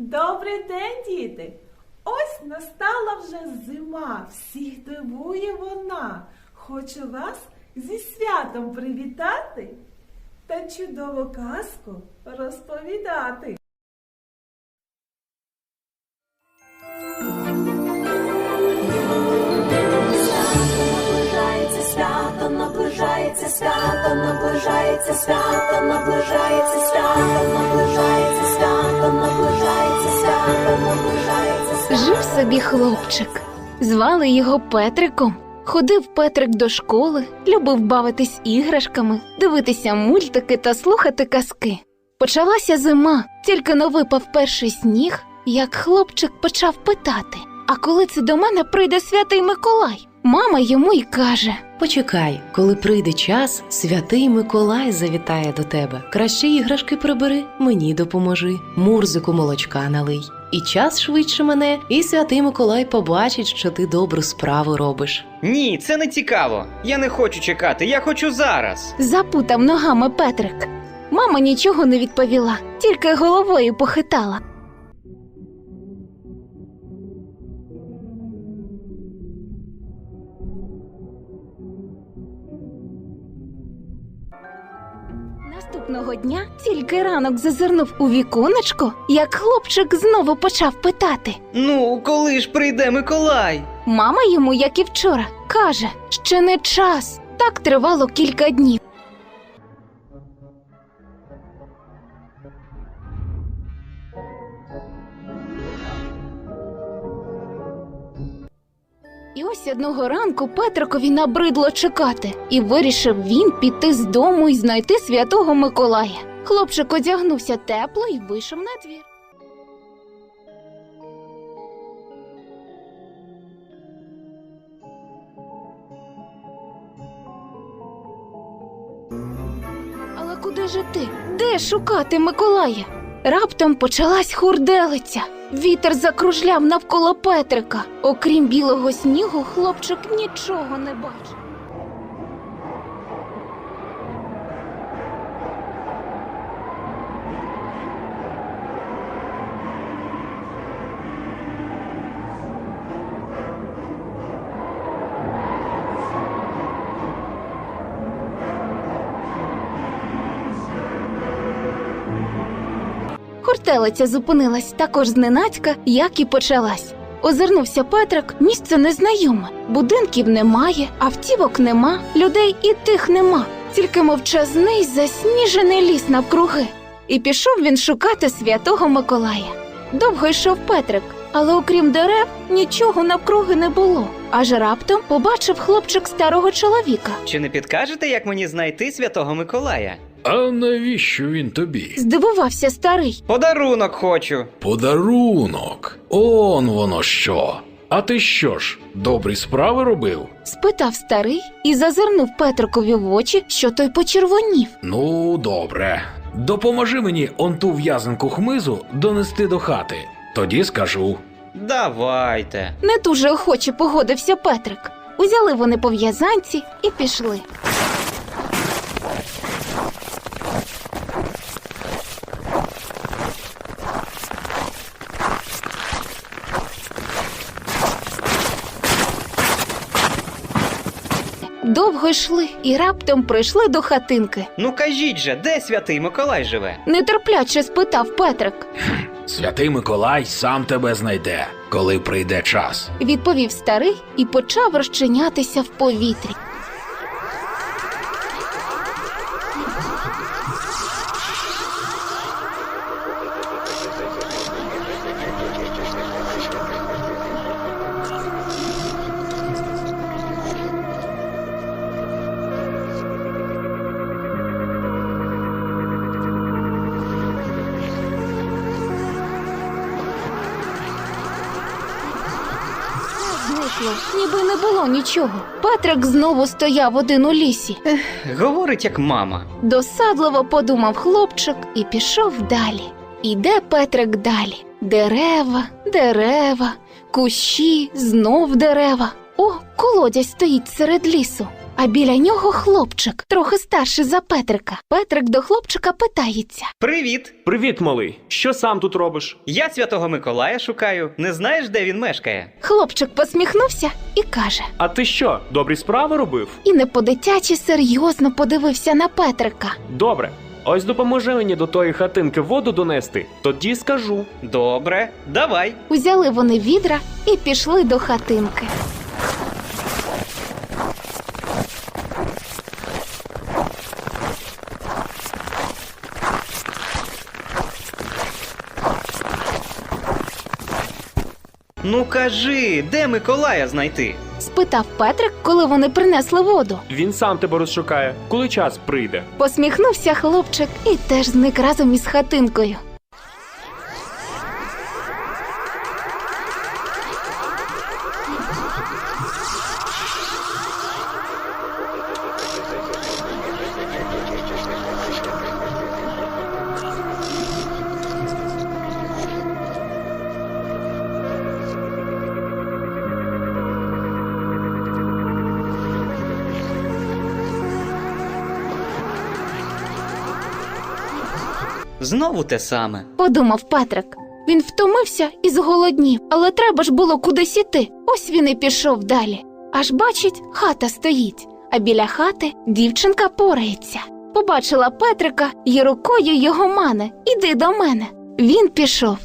Добрий день, діти! Ось настала вже зима, всіх дивує вона. Хочу вас зі святом привітати та чудову казку розповідати. Наближається свято, наближається свято, наближається свято, наближається наближається наближається. Жив собі хлопчик. Звали його Петриком. Ходив Петрик до школи, любив бавитись іграшками, дивитися мультики та слухати казки. Почалася зима, тільки но випав перший сніг, як хлопчик почав питати: А коли це до мене прийде святий Миколай? Мама йому й каже: Почекай, коли прийде час, святий Миколай завітає до тебе. Краще іграшки прибери, мені допоможи, мурзику молочка налий. І час швидше мене, і святий Миколай побачить, що ти добру справу робиш. Ні, це не цікаво. Я не хочу чекати, я хочу зараз. запутав ногами Петрик. Мама нічого не відповіла, тільки головою похитала. Наступного дня тільки ранок зазирнув у віконечко, як хлопчик знову почав питати. Ну, коли ж прийде Миколай? Мама йому, як і вчора, каже, ще не час. Так тривало кілька днів. Ось одного ранку Петрикові набридло чекати, і вирішив він піти з дому і знайти святого Миколая. Хлопчик одягнувся тепло і вийшов на двір. Але куди ж іти? Де шукати Миколая? Раптом почалась хурделиця. Вітер закружляв навколо Петрика. Окрім білого снігу, хлопчик нічого не бачив. Хуртелиця зупинилась також зненацька, як і почалась. Озирнувся Петрик, місце незнайоме. Будинків немає, автівок нема, людей і тих нема. Тільки мовчазний засніжений ліс навкруги. І пішов він шукати святого Миколая. Довго йшов Петрик, але окрім дерев нічого навкруги не було. Аж раптом побачив хлопчик старого чоловіка. Чи не підкажете, як мені знайти святого Миколая? А навіщо він тобі? Здивувався старий. Подарунок хочу. Подарунок. Он воно що. А ти що ж, добрі справи робив? спитав старий і зазирнув Петрикові в очі, що той почервонів. Ну, добре. Допоможи мені он ту в'язанку хмизу донести до хати. Тоді скажу. Давайте. Не дуже охоче погодився Петрик. Узяли вони по в'язанці і пішли. Довго йшли і раптом прийшли до хатинки. Ну кажіть же, де святий Миколай живе? Нетерпляче спитав Петрик. Святий Миколай сам тебе знайде, коли прийде час. Відповів старий і почав розчинятися в повітрі. Зникло, ніби не було нічого. Патрик знову стояв один у лісі. Говорить як мама. Досадливо подумав хлопчик і пішов далі. Іде Петрик далі. Дерева, дерева, кущі, знов дерева. О, колодязь стоїть серед лісу. А біля нього хлопчик, трохи старший за Петрика. Петрик до хлопчика питається. Привіт! Привіт, малий. Що сам тут робиш? Я святого Миколая шукаю. Не знаєш, де він мешкає? Хлопчик посміхнувся і каже. А ти що, добрі справи робив? І не по-дитячі серйозно подивився на Петрика. Добре. Ось допоможи мені до тої хатинки воду донести, тоді скажу. Добре, давай. Узяли вони відра і пішли до хатинки. Ну кажи, де Миколая знайти? Спитав Петрик, коли вони принесли воду. Він сам тебе розшукає, коли час прийде. Посміхнувся хлопчик і теж зник разом із хатинкою. Знову те саме. Подумав Петрик. Він втомився і зголоднів, але треба ж було кудись іти. Ось він і пішов далі. Аж бачить, хата стоїть, а біля хати дівчинка порається. Побачила Петрика і рукою його мане. Іди до мене. Він пішов.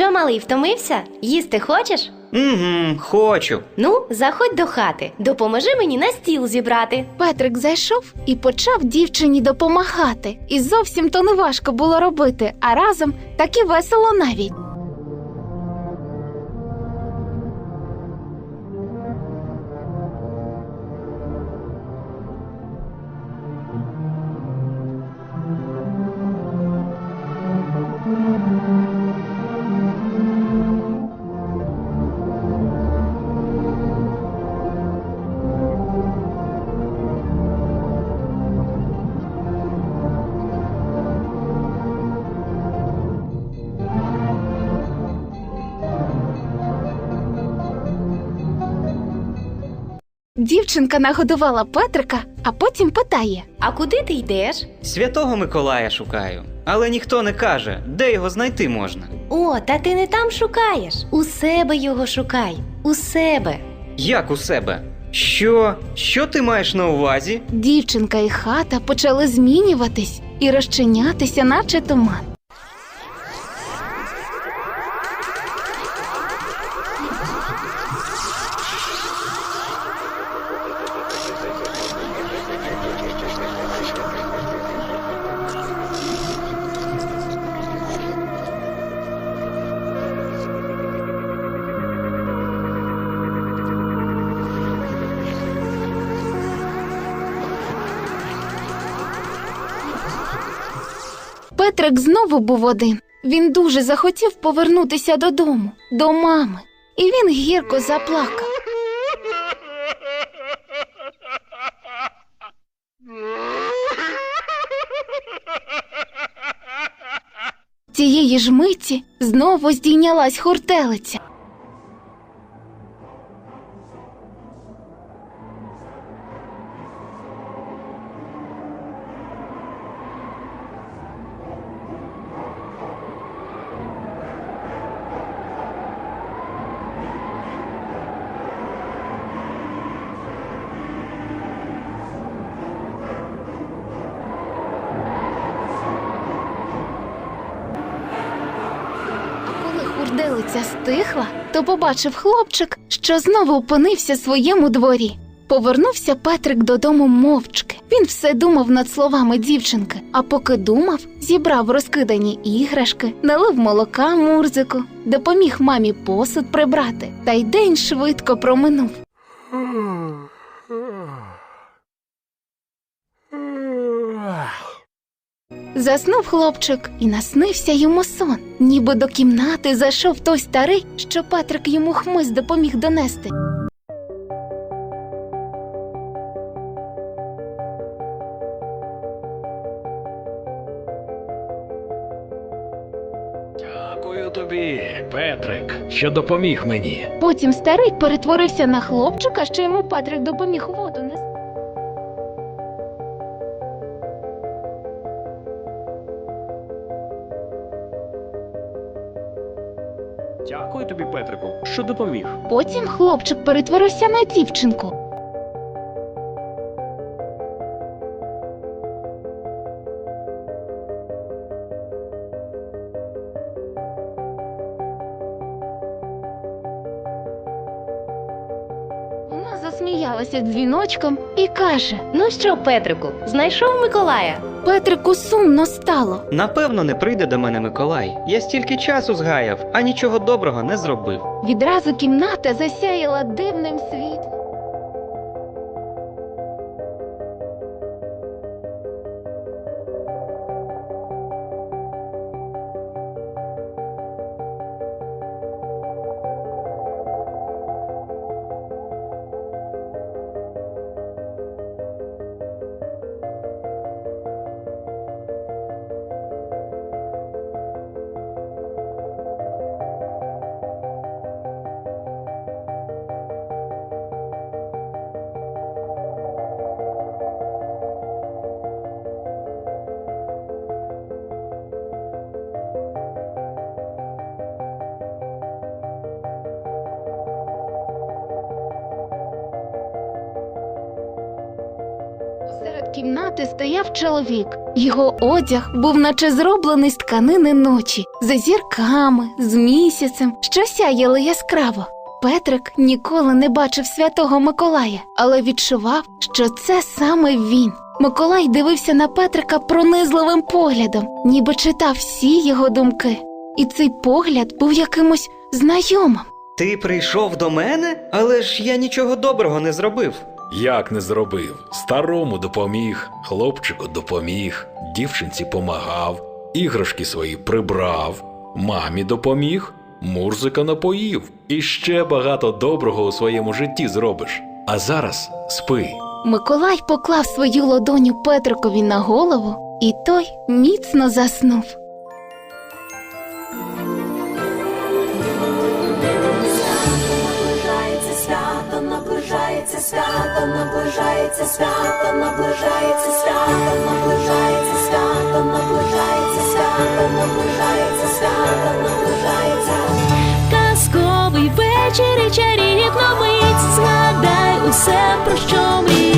Що, малий, втомився? Їсти хочеш? Угу, хочу. Ну, заходь до хати, допоможи мені на стіл зібрати. Петрик зайшов і почав дівчині допомагати. І зовсім то не важко було робити, а разом так і весело навіть. Дівчинка нагодувала Петрика, а потім питає. А куди ти йдеш? Святого Миколая шукаю. Але ніхто не каже, де його знайти можна. О, та ти не там шукаєш. У себе його шукай. У себе. Як у себе? Що? Що ти маєш на увазі? Дівчинка і хата почали змінюватись і розчинятися, наче туман. Петрик знову був один. Він дуже захотів повернутися додому, до мами, і він гірко заплакав. Цієї ж миті знову здійнялась хуртелиця. Хурделиця стихла, то побачив хлопчик, що знову опинився в своєму дворі. Повернувся Петрик додому мовчки. Він все думав над словами дівчинки, а поки думав, зібрав розкидані іграшки, налив молока Мурзику, допоміг мамі посуд прибрати, та й день швидко проминув. Заснув хлопчик і наснився йому сон, ніби до кімнати зайшов той старий, що Патрик йому хмось допоміг донести. Дякую тобі, Петрик, що допоміг мені. Потім старий перетворився на хлопчика, що йому Патрик допоміг воду. Що допоміг. Потім хлопчик перетворився на дівчинку. Вона засміялася дзвіночком і каже: Ну що, Петрику, знайшов Миколая? Петрику сумно стало. Напевно, не прийде до мене Миколай. Я стільки часу згаяв, а нічого доброго не зробив. Відразу кімната засяяла дивним світлом. Кімнати стояв чоловік. Його одяг був наче зроблений з тканини ночі, за зірками, з місяцем, що сяяло яскраво. Петрик ніколи не бачив святого Миколая, але відчував, що це саме він. Миколай дивився на Петрика пронизливим поглядом, ніби читав всі його думки. І цей погляд був якимось знайомим. Ти прийшов до мене, але ж я нічого доброго не зробив. Як не зробив? Старому допоміг, хлопчику допоміг, дівчинці помагав, іграшки свої прибрав, мамі допоміг, мурзика напоїв. І ще багато доброго у своєму житті зробиш. А зараз спи. Миколай поклав свою ладоню Петрикові на голову, і той міцно заснув. наближається свято, наближається свято, наближається свято, наближається свято, наближається свято, наближається свято, наближається. Казковий вечір і чарівно мить, згадай усе, про що ми.